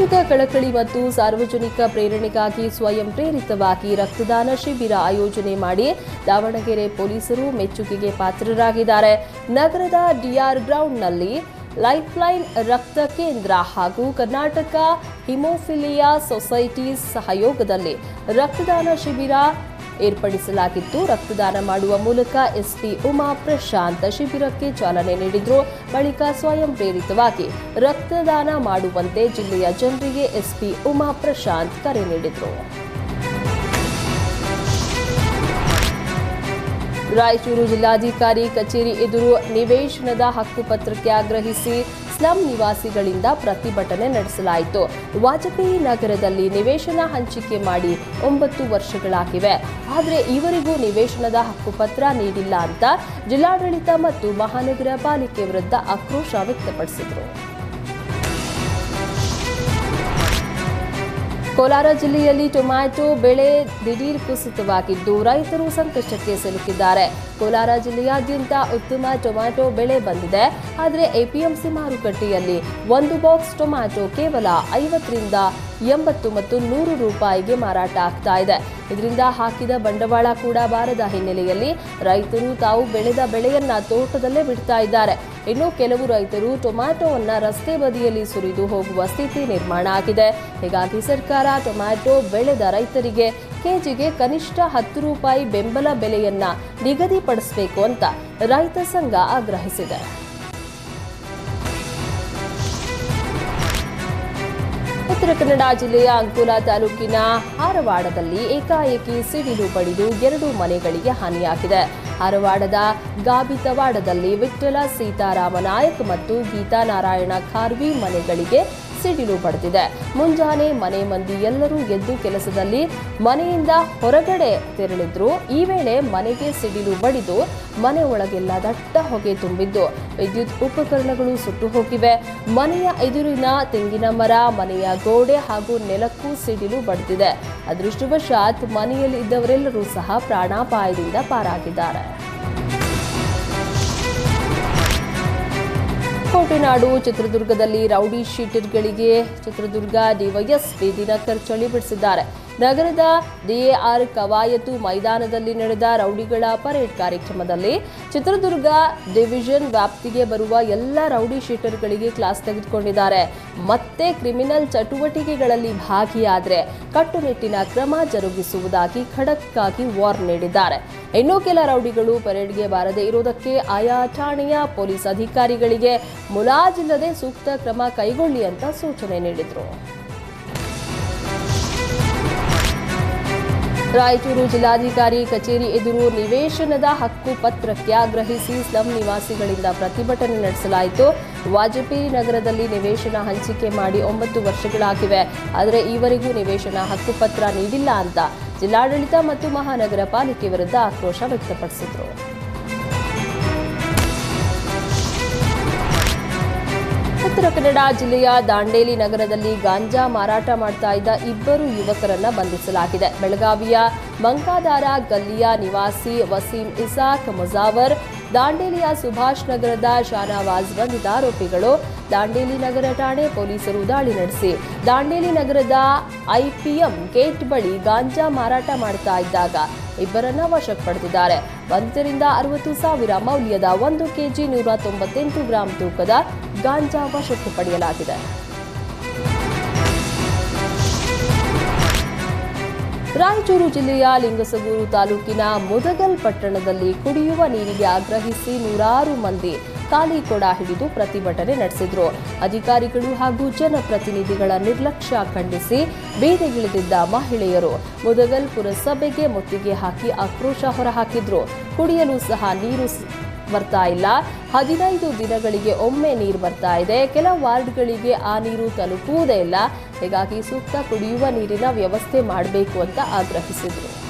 ಸಮಾಜದ ಕಳಕಳಿ ಮತ್ತು ಸಾರ್ವಜನಿಕ ಪ್ರೇರಣೆಗಾಗಿ ಸ್ವಯಂ ಪ್ರೇರಿತವಾಗಿ ರಕ್ತದಾನ ಶಿಬಿರ ಆಯೋಜನೆ ಮಾಡಿ ದಾವಣಗೆರೆ ಪೊಲೀಸರು ಮೆಚ್ಚುಗೆಗೆ ಪಾತ್ರರಾಗಿದ್ದಾರೆ. ನಗರದ ಡಿಆರ್ ಗ್ರೌಂಡ್ನಲ್ಲಿ ಲೈಫ್ಲೈನ್ ರಕ್ತ ಕೇಂದ್ರ ಹಾಗೂ ಕರ್ನಾಟಕ ಹಿಮೋಫಿಲಿಯಾ ಸೊಸೈಟಿ ಸಹಯೋಗದಲ್ಲಿ ರಕ್ತದಾನ ಶಿಬಿರ ಏರ್ಪಡಿಸಲಾಗಿತ್ತು ರಕ್ತದಾನ ಮಾಡುವ ಮೂಲಕ ಎಸ್ಪಿ ಉಮಾ ಪ್ರಶಾಂತ್ ಶಿಬಿರಕ್ಕೆ ಚಾಲನೆ ನೀಡಿದ್ರು. ಬಳಿಕ ಸ್ವಯಂ ಪ್ರೇರಿತವಾಗಿ ರಕ್ತದಾನ ಮಾಡುವಂತೆ ಜಿಲ್ಲೆಯ ಜನರಿಗೆ ಎಸ್ಪಿ ಉಮಾ ಪ್ರಶಾಂತ್ ಕರೆ ನೀಡಿದರು. ರಾಯಚೂರು ಜಿಲ್ಲಾಧಿಕಾರಿ ಕಚೇರಿ ಎದುರು ನಿವೇಶನದ ಹಕ್ಕುಪತ್ರಕ್ಕೆ ಆಗ್ರಹಿಸಿ ಸ್ಲಂ ನಿವಾಸಿಗಳಿಂದ ಪ್ರತಿಭಟನೆ ನಡೆಸಲಾಯಿತು. ವಾಜಪೇಯಿ ನಗರದಲ್ಲಿ ನಿವೇಶನ ಹಂಚಿಕೆ ಮಾಡಿ ಒಂಬತ್ತು ವರ್ಷಗಳಾಗಿವೆ. ಆದರೆ ಇವರಿಗೂ ನಿವೇಶನದ ಹಕ್ಕುಪತ್ರ ನೀಡಿಲ್ಲ ಅಂತ ಜಿಲ್ಲಾಡಳಿತ ಮತ್ತು ಮಹಾನಗರ ಪಾಲಿಕೆ ವಿರುದ್ಧ ಆಕ್ರೋಶ ವ್ಯಕ್ತಪಡಿಸಿದರು. ಕೋಲಾರ ಜಿಲ್ಲೆಯಲ್ಲಿ ಟೊಮ್ಯಾಟೊ ಬೆಳೆ ದಿಢೀರ್ ಕುಸಿತವಾಗಿದ್ದು, ರೈತರು ಸಂಕಷ್ಟಕ್ಕೆ ಸಿಲುಕಿದ್ದಾರೆ. ಕೋಲಾರ ಜಿಲ್ಲೆಯಾದ್ಯಂತ ಉತ್ತಮ ಟೊಮ್ಯಾಟೊ ಬೆಳೆ ಬಂದಿದೆ. ಆದರೆ ಎಪಿಎಂಸಿ ಮಾರುಕಟ್ಟೆಯಲ್ಲಿ ಒಂದು ಬಾಕ್ಸ್ ಟೊಮ್ಯಾಟೊ ಕೇವಲ ಐವತ್ತರಿಂದ ಎಂಬತ್ತು ಮತ್ತು ನೂರು ರೂಪಾಯಿಗೆ ಮಾರಾಟ ಆಗ್ತಾ ಇದೆ. ಇದರಿಂದ ಹಾಕಿದ ಬಂಡವಾಳ ಕೂಡ ಬಾರದ ಹಿನ್ನೆಲೆಯಲ್ಲಿ ರೈತರು ತಾವು ಬೆಳೆದ ಬೆಳೆಯನ್ನ ತೋಟದಲ್ಲೇ ಬಿಡ್ತಾ ಇದ್ದಾರೆ. ಇನ್ನು ಕೆಲವು ರೈತರು ಟೊಮ್ಯಾಟೊವನ್ನು ರಸ್ತೆ ಬದಿಯಲ್ಲಿ ಸುರಿದು ಹೋಗುವ ಸ್ಥಿತಿ ನಿರ್ಮಾಣ ಆಗಿದೆ. ಹೀಗಾಗಿ ಸರ್ಕಾರ ಟೊಮ್ಯಾಟೊ ಬೆಳೆದ ರೈತರಿಗೆ ಕೆಜಿಗೆ ಕನಿಷ್ಠ ಹತ್ತು ರೂಪಾಯಿ ಬೆಂಬಲ ಬೆಲೆಯನ್ನ ನಿಗದಿಪಡಿಸಬೇಕು ಅಂತ ರೈತ ಸಂಘ ಆಗ್ರಹಿಸಿದೆ. ಉತ್ತರ ಕನ್ನಡ ಜಿಲ್ಲೆಯ ಅಂಕೋಲಾ ತಾಲೂಕಿನ ಹಾರವಾಡದಲ್ಲಿ ಏಕಾಏಕಿ ಸಿಡಿಲು ಬಡಿದು ಎರಡು ಮನೆಗಳಿಗೆ ಹಾನಿಯಾಗಿದೆ. ಹಾರವಾಡದ ಗಾಬಿತವಾಡದಲ್ಲಿ ವಿಠ್ಠಲ ಸೀತಾರಾಮ ನಾಯಕ್ ಮತ್ತು ಗೀತಾ ನಾರಾಯಣ ಖಾರ್ವಿ ಮನೆಗಳಿಗೆ ಸಿಡಿಲು ಬಡಿದಿದೆ ಮುಂಜಾನೆ ಮನೆ ಮಂದಿ ಎಲ್ಲರೂ ಎದ್ದು ಕೆಲಸದಲ್ಲಿ ಮನೆಯಿಂದ ಹೊರಗಡೆ ತೆರಳಿದ್ರು. ಈ ವೇಳೆ ಮನೆಗೆ ಸಿಡಿಲು ಬಡಿದು ಮನೆ ಒಳಗೆಲ್ಲ ದಟ್ಟ ಹೊಗೆ ತುಂಬಿದ್ದು. ವಿದ್ಯುತ್ ಉಪಕರಣಗಳು ಸುಟ್ಟು ಹೋಗಿವೆ. ಮನೆಯ ಎದುರಿನ ತೆಂಗಿನ ಮರ, ಮನೆಯ ಗೋಡೆ ಹಾಗೂ ನೆಲಕ್ಕೂ ಸಿಡಿಲು ಬಡಿದಿದೆ. ಅದೃಷ್ಟವಶಾತ್ ಮನೆಯಲ್ಲಿ ಇದ್ದವರೆಲ್ಲರೂ ಸಹ ಪ್ರಾಣಾಪಾಯದಿಂದ ಪಾರಾಗಿದ್ದಾರೆ. ಕೋಟೆನಾಡು ಚಿತ್ರದುರ್ಗದಲ್ಲಿ ರೌಡಿ ಶೀಟರ್ಗಳಿಗೆ ಚಿತ್ರದುರ್ಗ ಡಿವೈಎಸ್ಪಿ ದಿನಕರ್ ಚಳಿ ಬಿಡಿಸಿದ್ದಾರೆ. ನಗರದ ಡಿಎಆರ್ ಕವಾಯತು ಮೈದಾನದಲ್ಲಿ ನಡೆದ ರೌಡಿಗಳ ಪರೇಡ್ ಕಾರ್ಯಕ್ರಮದಲ್ಲಿ ಚಿತ್ರದುರ್ಗ ಡಿವಿಷನ್ ವ್ಯಾಪ್ತಿಗೆ ಬರುವ ಎಲ್ಲ ರೌಡಿ ಶೀಟರ್ಗಳಿಗೆ ಕ್ಲಾಸ್ ತೆಗೆದುಕೊಂಡಿದ್ದಾರೆ. ಮತ್ತೆ ಕ್ರಿಮಿನಲ್ ಚಟುವಟಿಕೆಗಳಲ್ಲಿ ಭಾಗಿಯಾದರೆ ಕಟ್ಟುನಿಟ್ಟಿನ ಕ್ರಮ ಜರುಗಿಸುವುದಾಗಿ ಖಡಕ್ ಆಗಿ ವಾರ್ ನೀಡಿದ್ದಾರೆ. ಇನ್ನು ಕೆಲ ರೌಡಿಗಳು ಪರೇಡ್ಗೆ ಬಾರದೇ ಇರುವುದಕ್ಕೆ ಆಯಾ ಠಾಣೆಯ ಪೊಲೀಸ್ ಅಧಿಕಾರಿಗಳಿಗೆ ಮುಲಾಜಿಲ್ಲದೆ ಸೂಕ್ತ ಕ್ರಮ ಕೈಗೊಳ್ಳಿ ಅಂತ ಸೂಚನೆ ನೀಡಿದರು. ರಾಯಚೂರು ಜಿಲ್ಲಾಧಿಕಾರಿ ಕಚೇರಿ ಎದುರು ನಿವೇಶನದ ಹಕ್ಕು ಪತ್ರಕ್ಕೆ ಆಗ್ರಹಿಸಿ ಸ್ಲಂ ನಿವಾಸಿಗಳಿಂದ ಪ್ರತಿಭಟನೆ ನಡೆಸಲಾಯಿತು. ವಾಜಪೇಯಿ ನಗರದಲ್ಲಿ ನಿವೇಶನ ಹಂಚಿಕೆ ಮಾಡಿ ಒಂಬತ್ತು ವರ್ಷಗಳಾಗಿವೆ. ಆದರೆ ಈವರೆಗೂ ನಿವೇಶನ ಹಕ್ಕುಪತ್ರ ನೀಡಿಲ್ಲ ಅಂತ ಜಿಲ್ಲಾಡಳಿತ ಮತ್ತು ಮಹಾನಗರ ಪಾಲಿಕೆ ವಿರುದ್ಧ ಆಕ್ರೋಶ ವ್ಯಕ್ತಪಡಿಸಿದರು. ಉತ್ತರ ಕನ್ನಡ ಜಿಲ್ಲೆಯ ದಾಂಡೇಲಿ ನಗರದಲ್ಲಿ ಗಾಂಜಾ ಮಾರಾಟ ಮಾಡ್ತಾ ಇದ್ದ ಇಬ್ಬರು ಯುವಕರನ್ನ ಬಂಧಿಸಲಾಗಿದೆ. ಬೆಳಗಾವಿಯ ಮಂಕಾದಾರ ಗಲ್ಲಿಯ ನಿವಾಸಿ ವಸೀಂ ಇಸಾಕ್ ಮುಜಾವರ್, ದಾಂಡೇಲಿಯ ಸುಭಾಷ್ ನಗರದ ಶಾನವಾಜ್ ಬಂಧಿತ ಆರೋಪಿಗಳು ದಾಂಡೇಲಿ ನಗರ ಠಾಣೆ ಪೊಲೀಸರು ದಾಳಿ ನಡೆಸಿ. ದಾಂಡೇಲಿ ನಗರದ ಐಪಿಎಂ ಗೇಟ್ ಬಳಿ ಗಾಂಜಾ ಮಾರಾಟ ಮಾಡ್ತಾ ಇದ್ದಾಗ ಇಬ್ಬರನ್ನ ವಶಕ್ಕೆ ಪಡೆದಿದ್ದಾರೆ. ಬಂಧಿತರಿಂದ ಅರವತ್ತು ಸಾವಿರ ಮೌಲ್ಯದ ಒಂದು ಕೆಜಿ ನೂರ ತೊಂಬತ್ತೆಂಟು ಗ್ರಾಂ ತೂಕದ ಗಾಂಜಾ ವಶಕ್ಕೆ ಪಡೆಯಲಾಗಿದೆ. ರಾಯಚೂರು ಜಿಲ್ಲೆಯ ಲಿಂಗಸಗೂರು ತಾಲೂಕಿನ ಮುದಗಲ್ ಪಟ್ಟಣದಲ್ಲಿ ಕುಡಿಯುವ ನೀರಿಗೆ ಆಗ್ರಹಿಸಿ ನೂರಾರು ಮಂದಿ ಖಾಲಿ ಕೊಡ ಹಿಡಿದು ಪ್ರತಿಭಟನೆ ನಡೆಸಿದ್ರು. ಅಧಿಕಾರಿಗಳು ಹಾಗೂ ಜನಪ್ರತಿನಿಧಿಗಳ ನಿರ್ಲಕ್ಷ್ಯ ಖಂಡಿಸಿ ಬೀದಿಗಿಳಿದಿದ್ದ ಮಹಿಳೆಯರು ಮುದಗಲ್ ಪುರಸಭೆಗೆ ಮುತ್ತಿಗೆ ಹಾಕಿ ಆಕ್ರೋಶ ಹೊರಹಾಕಿದ್ರು. ಕುಡಿಯಲು ಸಹ ನೀರು ಬರ್ತಾ ಇಲ್ಲ. ಹದಿನೈದು ದಿನಗಳಿಗೆ ಒಮ್ಮೆ ನೀರು ಬರ್ತಾ ಇದೆ. ಕೆಲ ವಾರ್ಡ್ಗಳಿಗೆ ಆ ನೀರು ತಲುಪುವುದೇ ಇಲ್ಲ. ಹೀಗಾಗಿ ಸೂಕ್ತ ಕುಡಿಯುವ ನೀರಿನ ವ್ಯವಸ್ಥೆ ಮಾಡಬೇಕು ಅಂತ ಆಗ್ರಹಿಸಿದರು.